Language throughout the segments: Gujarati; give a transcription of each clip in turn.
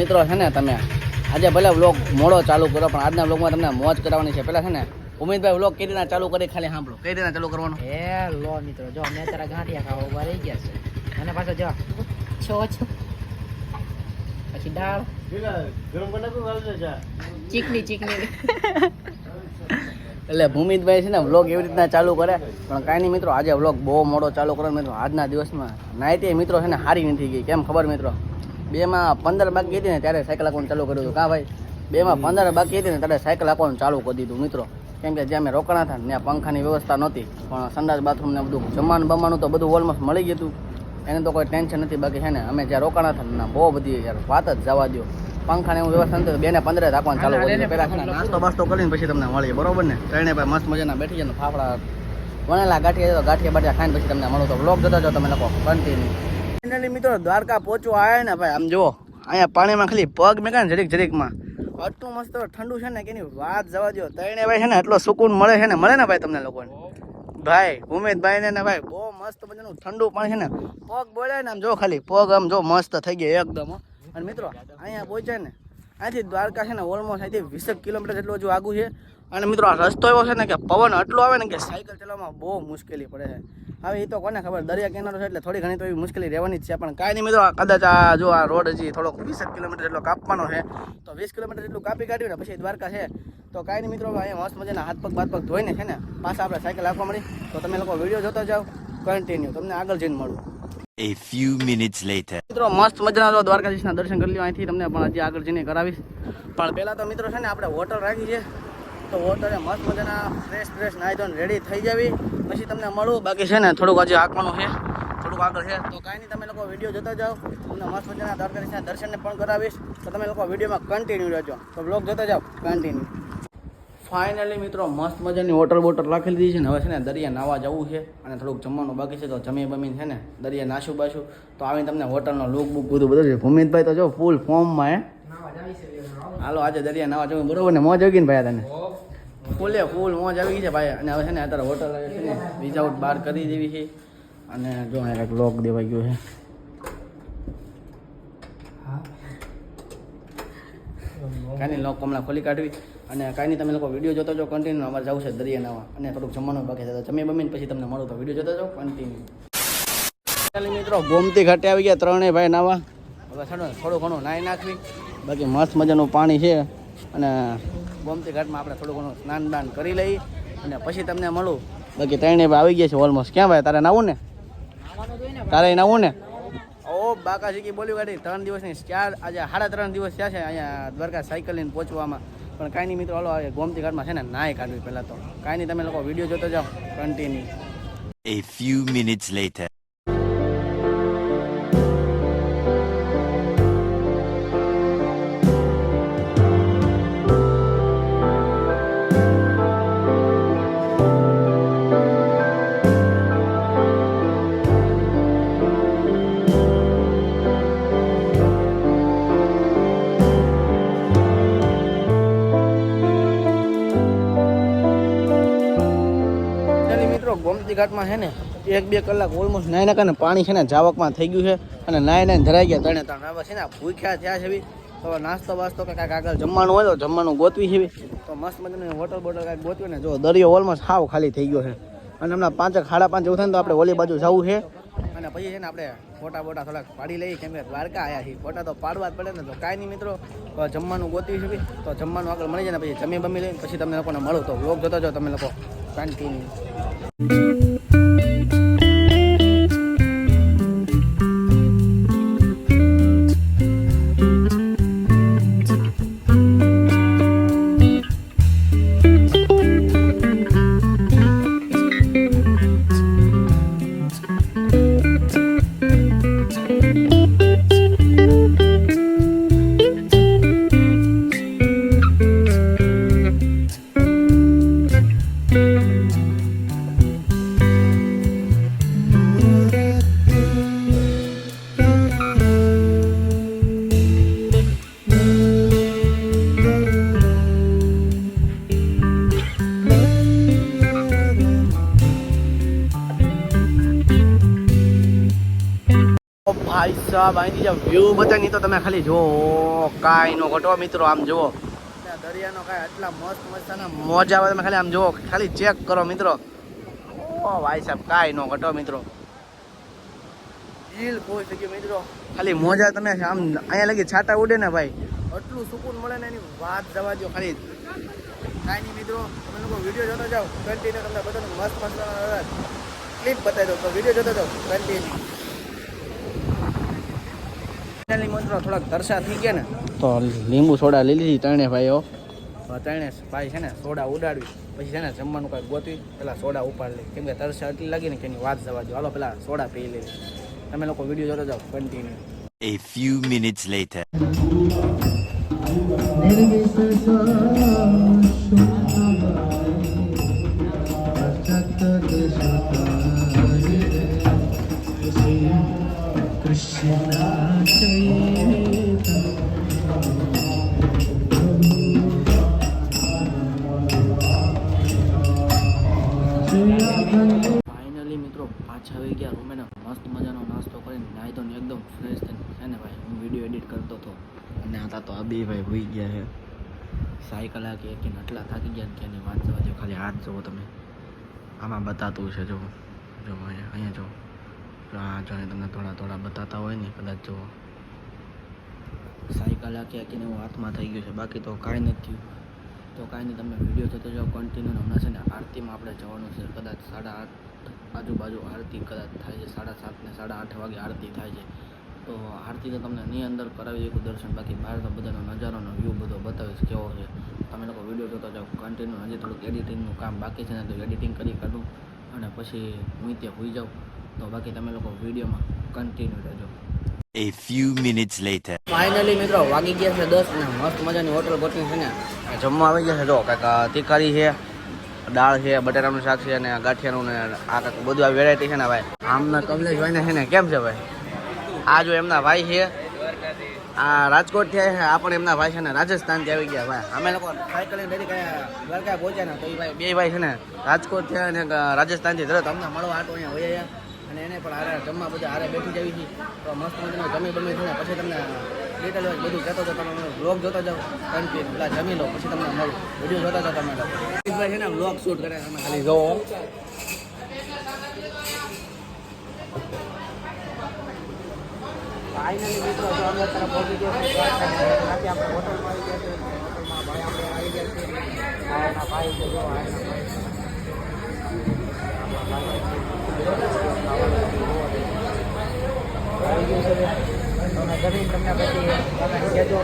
મિત્રો છે ને તમે આજે ભલે વ્લોગ મોડો ચાલુ કરો પણ આજના વ્લોગમાં તમને મોજ કરાવવાની છે. પેલા છે ને ઉમેદભાઈ વ્લોગ કઈ રીતના ચાલુ કરી ખાલી સાંભળો. કઈ રીતના ચાલુ કરવાનું? એ લો મિત્રો જો મેં તારા ગાંઠિયા ખાવા ઊભા રહી ગયા છે. અને પાછો જો. છો છો. પછી દાળ. ચીકની ચીકની એટલે ભૂમિતભાઈ છે ને વ્લોગ એવી રીતના ચાલુ કરે પણ કાંઈ નહીં મિત્રો આજે વ્લોગ બહુ મોડો ચાલુ કરે મિત્રો આજના દિવસમાં નાઇટે મિત્રો છે ને હારી નથી ગઈ. કેમ ખબર મિત્રો? બેમાં પંદર બાકી હતી ને ત્યારે સાયકલ હાંકવાનું ચાલુ કર્યું હતું. કા ભાઈ? બેમાં પંદર બાકી હતી ને ત્યારે સાયકલ હાંકવાનું ચાલુ કરી દીધું મિત્રો. કેમ કે જ્યાં અમે રોકાણા હતા ત્યાં પંખાની વ્યવસ્થા નહોતી. પણ સંડાસ બાથરૂમ ને બધું જમવાનું બમવાનું તો બધું ઓલમોસ્ટ મળી ગયું હતું. એને તો કોઈ ટેન્શન નથી. બાકી છે ને અમે જ્યાં રોકાણા હતા ને બહુ બધી યાર વાત જ જવા દો પંખાને એવું વ્યવસ્થા નથી બે ને પંદરે રાખવાનું ચાલુ કરી પહેલાં નાસ્તો બાસ્તો કરીને પછી તમને મળીએ. બરોબર ને? ત્રણે ભાઈ મસ્ત મજાના બેઠી જાય ફાફડા. વણેલા ગાંઠિયા તો ગાંઠિયા બાઠિયા ખાઈને પછી તમને મળો. તો વ્લોગ જતા જાઓ તમે લોકો. કન્ટિન્યુ ફાઇનલી મિત્રો, દ્વારકા પહોંચવા આવ્યા ને ભાઈ, આમ જુઓ, અહીંયા પાણીમાં ખાલી પગ મેં ને જરીક જરીકમાં. આટલું મસ્ત, ઠંડુ છે ને કે એની વાત જવા દો ત્રણે ભાઈ છે ને, એટલો સુકૂન મળે છે ને, મળે ને ભાઈ તમને લોકોને? ભાઈ ઉમેદભાઈ ને ભાઈ, બહુ મસ્ત મજાનું ઠંડુ પાણી છે ને, પગ બોલે ને, આમ જો ખાલી પગ, આમ જો મસ્ત થઈ ગયા એકદમ અને મિત્રો, અહીંયા પહોંચે ને, અહીંથી દ્વારકા છે ને ઓલમોસ્ટ અહીંથી વીસેક કિલોમીટર જેટલું હજુ આગું છે. અને મિત્રો આ રસ્તો એવો છે ને કે પવન એટલો આવે ને કે સાયકલ ચલાવવામાં બહુ મુશ્કેલી પડે છે. હવે એ તો કોને ખબર દરિયા કિનારો છે એટલે થોડી ઘણી તો એવી મુશ્કેલી રહેવાની જ છે પણ કાંઈ નહીં મિત્રો કદાચ આ જો આ રોડ હજી થોડોક વીસ કિલોમીટર જેટલો કાપવાનો છે તો વીસ કિલોમીટર જેટલું કાપી કાઢ્યું ને પછી દ્વારકા છે તો કાંઈ નહીં મિત્રો અહીંયા મસ્ત મજાના હાથ પગ બાદ પગ ધોઈને છે ને પાછા આપણે સાયકલ આપવા મળી. તો તમે લોકો વીડિયો જોતા જાઓ કન્ટિન્યુ તમને આગળ જઈને મળું. A few minutes later. મિત્રો મસ્ત મજાના જો દ્વારકાધીશના દર્શન કરી લ્યો અહીંથી તમને પણ હજી આગળ જઈને કરાવીશ. પણ પહેલાં તો મિત્રો છે ને આપણે હોટલ રાખી છે તો હોટલે મસ્ત મજાના ફ્રેશ ફ્રેશ નાહી ધોઈને રેડી થઈ જવી. પછી તમને મળું. બાકી છે ને થોડુંક હજી આંકવાનું છે. થોડુંક આગળ છે. તો કાંઈ નહીં તમે લોકો વીડિયો જોતા જાઓ. તમને મસ્ત મજાના દ્વારકાધીશના દર્શનને પણ કરાવીશ. તો તમે લોકો વિડીયોમાં કન્ટિન્યુ રહેજો. તો બ્લોગ જોતા જાઓ. કન્ટિન્યુ ફાઇનલી મિત્રો મસ્ત મજાની હોટલ બોટલ રાખી લીધી છે ને હવે છે ને દરિયા નાવા જવું છે અને થોડુંક જમવાનું બાકી છે. તો જમી બમીને છે ને દરિયા નાશું બાશું તો આવીને તમને હોટલનો લુક બુક બધું બધું છે ભૂમિતભાઈ તો જો ફૂલ ફોર્મમાં હે. હાલો આજે દરિયા નાવા જવું. બરોબર ને? મોજ ગઈ ને ભાઈ તને? ફૂલે ફૂલ મોજ આવી ગઈ છે ભાઈ. અને હવે છે ને અત્યારે હોટલ છે ને વિઝાઉટ બહાર કરી દેવી છે. અને જો એક લોક દેવાઈ ગયો છે. કાંઈ લોક હમણાં ખોલી કાઢવી. અને કાંઈ તમે લોકો વીડિયો જોતો જો કન્ટિન્યુ અમારે જવું છે દરિયા નાવા અને થોડુંક જમવાનું બાકી છે. તો જમી બમીને પછી તમને મળું. તો વીડિયો જોતો જો કન્ટિન્યુ મિત્રો, ગોમતી ઘાટે આવી ગયા ત્રણેય ભાઈ નાવા. હવે થોડું ઘણું નાહી નાખવી. બાકી મસ્ત મજાનું પાણી છે. અને ગોમતી ઘાટમાં આપણે થોડું ઘણું સ્નાન દાન કરી લઈ અને પછી તમને મળું. બાકી ત્રણે આવી ગયા છે ઓલમોસ્ટ ક્યાં ભાઈ? તારે નાવું ને? તારે નાવું ને? ઓ બાકા શીખી બોલી ગાડી ત્રણ દિવસની ચાર આજે સાડા ત્રણ દિવસ થયા છે અહીંયા દ્વારકા સાયકલ લઈને પહોંચવામાં. પણ કાંઈ નહીં મિત્રો, હાલો ગોમતી ઘાટમાં છે ને, નાય કાઢવી પહેલાં તો. કાંઈ નહીં, તમે લોકો વીડિયો જોતો જાઓ continue A few minutes later. મિત્રો ઘાટમાં છે ને, એક બે કલાક ઓલમોસ્ટ નાઈ નાખે ને પાણી છે ને જાવકમાં થઈ ગયું છે. અને નાઈ નાઈને ધરાઈ ગયા ત્રણે ત્રણ. હવે છે ને ભૂખ્યા થયા છે તો નાસ્તો બાસ્તો કે કાંઈક આગળ જમવાનું હોય તો જમવાનું ગોતવી છે તો મસ્ત મજાની હોટલ બોટલ કાંઈક ગોતવી ને જો દરિયો ઓલમોસ્ટ હાવ ખાલી થઈ ગયો છે. અને હમણાં પાંચક સાડા પાંચ એવું થાય ને તો આપણે ઓલી બાજુ જવું છે. અને પછી છે ને આપણે ફોટા બોટા થોડાક પાડી લઈએ, કેમ કે દ્વારકા આવ્યા છીએ. ફોટા તો પાડવા જ પડે ને. તો કાંઈ નહીં મિત્રો જમવાનું ગોતવી છે તો જમવાનું આગળ મળી જાય ને પછી જમી બમી લઈને પછી તમને લોકોને મળું. તો વ્લોગ જોતા જાઓ, તમે લોકો. કન્ટિન્યુ સાહેબ અહીંથી જે વ્યૂ બતાવી તો તમે ખાલી જુઓ. કાંઈ નો ઘટો મિત્રો આમ જુઓ. દરિયાનો કાંઈ આટલા મસ્ત મસ્તના મોજા આવે તમે ખાલી આમ જુઓ. ખાલી ચેક કરો મિત્રો. ઓ ભાઈ સાહેબ કાંઈ નો ઘટો મિત્રો. દિલ ખુશ થઈ ગયું મિત્રો. ખાલી મોજા તમે આમ અહીંયા લગી છાટા ઉડે ને ભાઈ. આટલું સુકૂન મળે ને એની વાત જવા દો ખાલી. કાંઈ નહીં મિત્રો તમે લોકો વીડિયો જોતા જાઓ. કન્ટિન્યુ તમને બધાને મસ્ત મસ્ત ક્લિપ બતાવી દો તો વીડિયો જોતા જાઓ. કન્ટિન્યુ ફાઇનલી મિત્રો થોડાક તરસા થઈ ગયા ને. તો લીંબુ સોડા લઈ લીધી ત્રણે ભાઈઓ. ત્રણે ભાઈ છે ને સોડા ઉડાડવી. પછી છે ને જમવાનું કાંઈ ગોતવી પેલા સોડા ઉપાડ લે કેમ કે તરસા એટલી લાગી ને કે એની વાત જવા દો. હાલો પેલા સોડા પી લે તમે લોકો વીડિયો જોતો જાઓ continue A few minutes later. પાછા આવી ગયા રૂમે ને મસ્ત મજાનો નાસ્તો કરીને નાહી તો એકદમ ફ્રેશ થઈને. છે ને ભાઈ, હું વીડિયો એડિટ કરતો હતો. અને હતા તો આ બે ભાઈ હોઈ ગયા છે. સાયકલ આ કે કે નટલા થાકી ગયા કે એની વાત જવા ખાલી હાથ જુઓ તમે. આમાં બતાતું છે જો જો અહીંયા જો હા જો તમને થોડા થોડા બતાતા હોય ને, કદાચ જુઓ. સાયકલ આ કે હું હાથમાં થઈ ગયું છે. બાકી તો કાંઈ નથી થયું. તો કાંઈ નહીં તમે વીડિયો જોતો જાઓ કન્ટિન્યુ હમણાં છે ને આરતીમાં આપણે જવાનું છે, કદાચ સાડા આઠ આજુબાજુ આરતી કદાચ થાય છે, સાડા સાત ને સાડા આઠ વાગે આરતી થાય છે. તો આરતી તો તમને ની અંદર કરાવી દઉં દર્શન, બાકી બહાર તો બધાનો નજારોનો વ્યૂ બધો બતાવીશ કેવો છે. તમે લોકો વીડિયો જોતા જાઓ કન્ટિન્યુ હજી થોડુંક એડિટિંગનું કામ બાકી છે ને, તો એડિટિંગ કરી કાઢું અને પછી હું ત્યાં હોઈ જાઉં. તો બાકી તમે લોકો વિડીયોમાં કન્ટિન્યુ રહેજો. A few minutes later. Finally મિત્રો, વાગી ગયા છે દસ અને મસ્ત મજાની હોટલ ગોઠવી છે ને. જમવા આવી ગયા છે. જો, કાંઈક તીખારી છે, દાળ છે, બટાટાનું શાક છે અને ગાંઠિયાનું ને આ કાંઈક બધું આ વેરાયટી છે ને ભાઈ. આમના કમલેશભાઈ ને છે ને, કેમ છે ભાઈ? આ જો એમના ભાઈ છે. આ રાજકોટથી આ પણ એમના ભાઈ છે ને રાજસ્થાનથી આવી ગયા ભાઈ. અમે લોકો સાયકલ લઈને દ્વારકા પહોંચ્યા ને, તો એ ભાઈ, બે ભાઈ છે ને, રાજકોટથી અને રાજસ્થાનથી તરત અમને મળવા આટો અહીંયા આવ્યા અને એને પણ હારે જમવા બધા હારે બેઠી જવી છે તો મસ્ત મજાનું જમી બમી થઈને પછી તમને ડિટેલ બધું કહેતો તો તમે બ્લોગ જોતા જાઓ. કન્ટિન્યુ પેલા જમી લો પછી તમને મળું. વીડિયો જોતા જાઓ તમે છે ને બ્લોગ શૂટ કરે તમે ખાલી જોવો. ફાઇનલી મિત્રો જો અમે તરફ પહોંચી ગયો છે આપણે હોટલમાં આવી ગયા છે હોટલમાં ભાઈ આપણે આવી ગયા છે આ ભાઈ જો ભાઈ તમે તમને પછી તમે કહેજો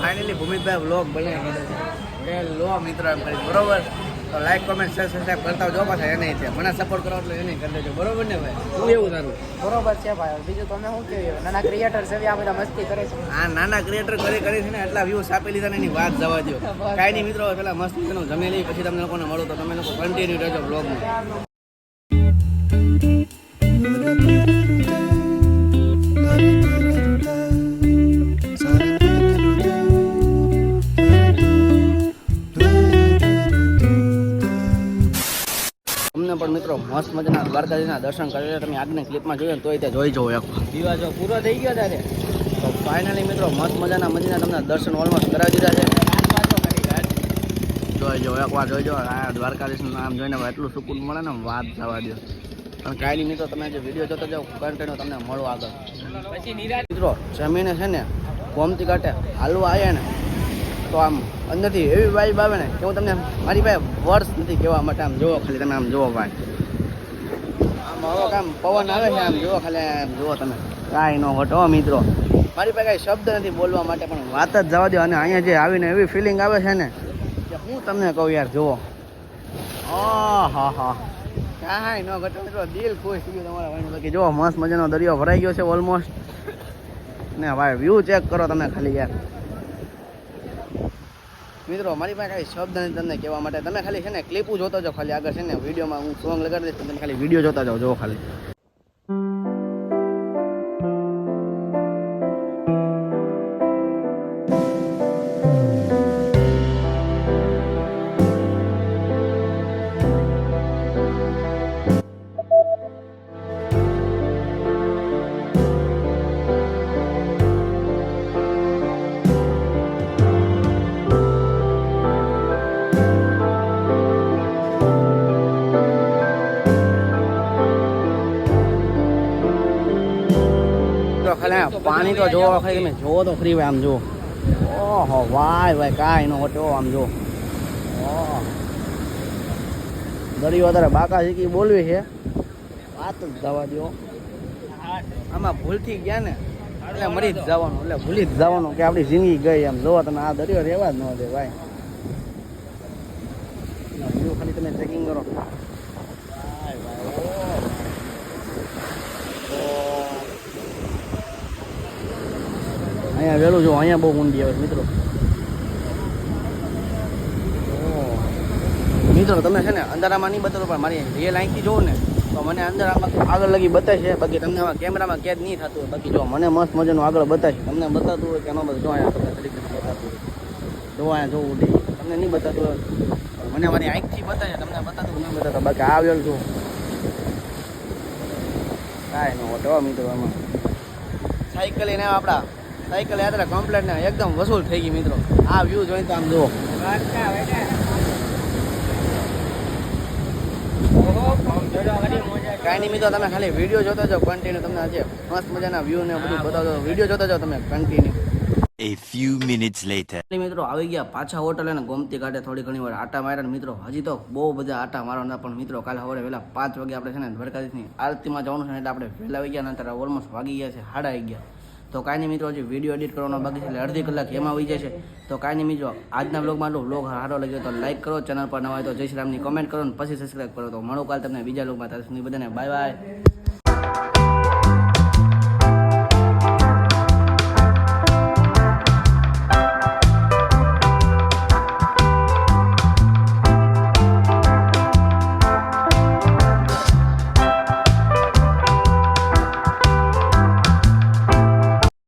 ફાઇનલી ભૂમિતભાઈ બ્લોગ દીધો છે. લો મિત્ર એમ કરી. બરોબર? તો લાઈક કોમેન્ટ શેર સબસ્ક્રાઈબ કરતા જો પાછા એને છે. મને સપોર્ટ કરો એટલે એને કરી દેજો. બરોબર ને ભાઈ? શું એવું તારું બરોબર છે ભાઈ. બીજું તમે શું કહ્યું નાના ક્રિએટર છે આ બધા મસ્તી કરે છે. આ નાના ક્રિએટર કરી કરી છે ને એટલા વ્યૂઝ આપી લીધા ને એની વાત જવા દો કાંઈ નહીં મિત્રો પેલા મસ્ત જમી લઈ પછી તમને લોકોને મળો તો તમે લોકો કન્ટિન્યુ રહેજો બ્લોગમાં મસ્ત મજાના દ્વારકાજીના દર્શન કરીને તમે આગની ક્લિપમાં જોઈએ ને તોય ત્યાં જોઈ જવો એક દીવા જો પૂરો થઈ ગયો ત્યારે તો ફાઇનલી મિત્રો મસ્ત મજાના મંદિરના તમને દર્શન ઓલમોસ્ટ કરાવી દીધા છે. જોઈ જો એકવાર જોઈજો આ દ્વારકાધીશનું નામ જોઈને એટલું સુકૂન મળે ને વાત જવા દો પણ કાંઈ નહીં મિત્રો તમે જે વીડિયો જોતા જાઓ કન્ટેન્ટ તમને મળો આગળ. પછી મિત્રો જમીને છે ને ગોમતી કાંઠે હાલવા આવ્યા ને તો આમ અંદરથી એવી વાઇબ આવે ને કે હું તમને મારી પાસે વર્ષ નથી કહેવા માટે આમ જુઓ ખાલી તમે આમ જુઓ ભાઈ. આમ પવન આવે છે આમ, જુઓ ખાલી આમ, જુઓ તમે. કાંઈ નો ઘટો મિત્રો. મારી પાસે કાંઈ શબ્દ નથી બોલવા માટે, પણ વાત જ જવા દો. અને અહીંયા જે આવીને એવી ફિલિંગ આવે છે ને, કે હું તમને કહું યાર, જુઓ. હા હા. કાંઈ ઘટો, મિત્રો. દિલ ખુશ થઈ તમારા ભાઈનું. મસ્ત મજાનો દરિયો ભરાઈ ગયો છે ઓલમોસ્ટ ને ભાઈ વ્યૂ ચેક કરો તમે ખાલી યાર. મિત્રો, મારી પાસે કાંઈ શબ્દ નથી તમને કહેવા માટે. તમે ખાલી છે ને ક્લિપું જોતા જાઓ ખાલી આગળ છે ને વિડીયોમાં હું સોંગ લગાડી દઈશ, તમે ખાલી વીડિયો જોતા જાઓ જો ખાલી. પાણી તો જોવો ખરી તમે જોવો તો ફ્રી ભાઈ આમ જો ઓહો, વાય ભાઈ, કાંઈ નો હોટો આમ જો. દરિયો અત્યારે બાકા શીખી બોલવી છે. વાત જ જવા દો આમાં ભૂલથી ગયા ને, એટલે મરી જ જવાનું, એટલે ભૂલી જ જવાનું કે આપણી જિંદગી ગઈ એમ જોવો તમે, આ દરિયો રહેવા જ ન દે, ભાઈ. ખાલી તમે ચેકિંગ કરો ભાઈ ભાઈ ઓહ. અહીંયા વહેલું જો, અહીંયા બહુ ઊંડી આવે મિત્રો. મિત્રો, તમે છે ને અંધારામાં નહીં બતાવો, પણ મારી રિયલ આંખથી જોઉં ને, તો મને અંદર આમાં આગળ લગી બતાવશે બાકી તમને આમાં કેમેરામાં કેદ નહીં થતું હોય. બાકી જો, મને મસ્ત મજાનું આગળ બતાવશે તમને બતાવતું હોય કે એમાં બધું જો અહીંયા તમને તરીકે બતાવતું હોય. જો, અહીંયા જોવું ઉડી તમને નહીં બતાતું હોય. મને મારી આંખથી બતાવે તમને બતાતું નહીં બતાવતા બાકી આ વેલ જો. કાંઈ ન હોતો મિત્રો એમાં સાયકલ એને આપણા. સાયકલ યાત્રા કમ્પ્લેટ ને એકદમ વસૂલ થઈ ગઈ મિત્રો. આ વ્યૂ જોઈને તો આમ જુઓ. કાંઈ નહીં મિત્રો તમે ખાલી વીડિયો જોતા જાઓ કન્ટિન્યુ તમને આજે મસ્ત મજાના વ્યૂ ને બધું બતાવજો. વીડિયો જોતા જાઓ તમે continue A few minutes later. મિત્રો આવી ગયા પાછા હોટલ અને ગોમતી કાઢે થોડી ઘણી વાર આટા માર્યા મિત્રો હજી તો બહુ બધા આટા મારવાના પણ મિત્રો કાલે સવારે વહેલા પાંચ વાગે આપણે છે ને દ્વારકાધીશની આરતીમાં જવાનું છે એટલે આપણે વહેલા આવી ગયા ને અત્યારે ઓલમોસ્ટ વાગી ગયા છે સાડા આવી ગયા. તો કાંઈ નહીં મિત્રો, હજી વીડિયો એડિટ કરવાનો બાકી છે, એટલે અડધી કલાક એમાં આવી જશે. તો કાંઈ નહીં મિત્રો, આજના બ્લોગમાં આટલું બ્લોગ સારો લાગ્યો તો લાઈક કરો ચેનલ પર નવા હોય તો જય શ્રી રામની કોમેન્ટ કરો ને પછી સબસ્ક્રાઈબ કરો. તો મળો કાલ તમને બીજા બ્લોગમાં ત્યાં બધાને બાય બાય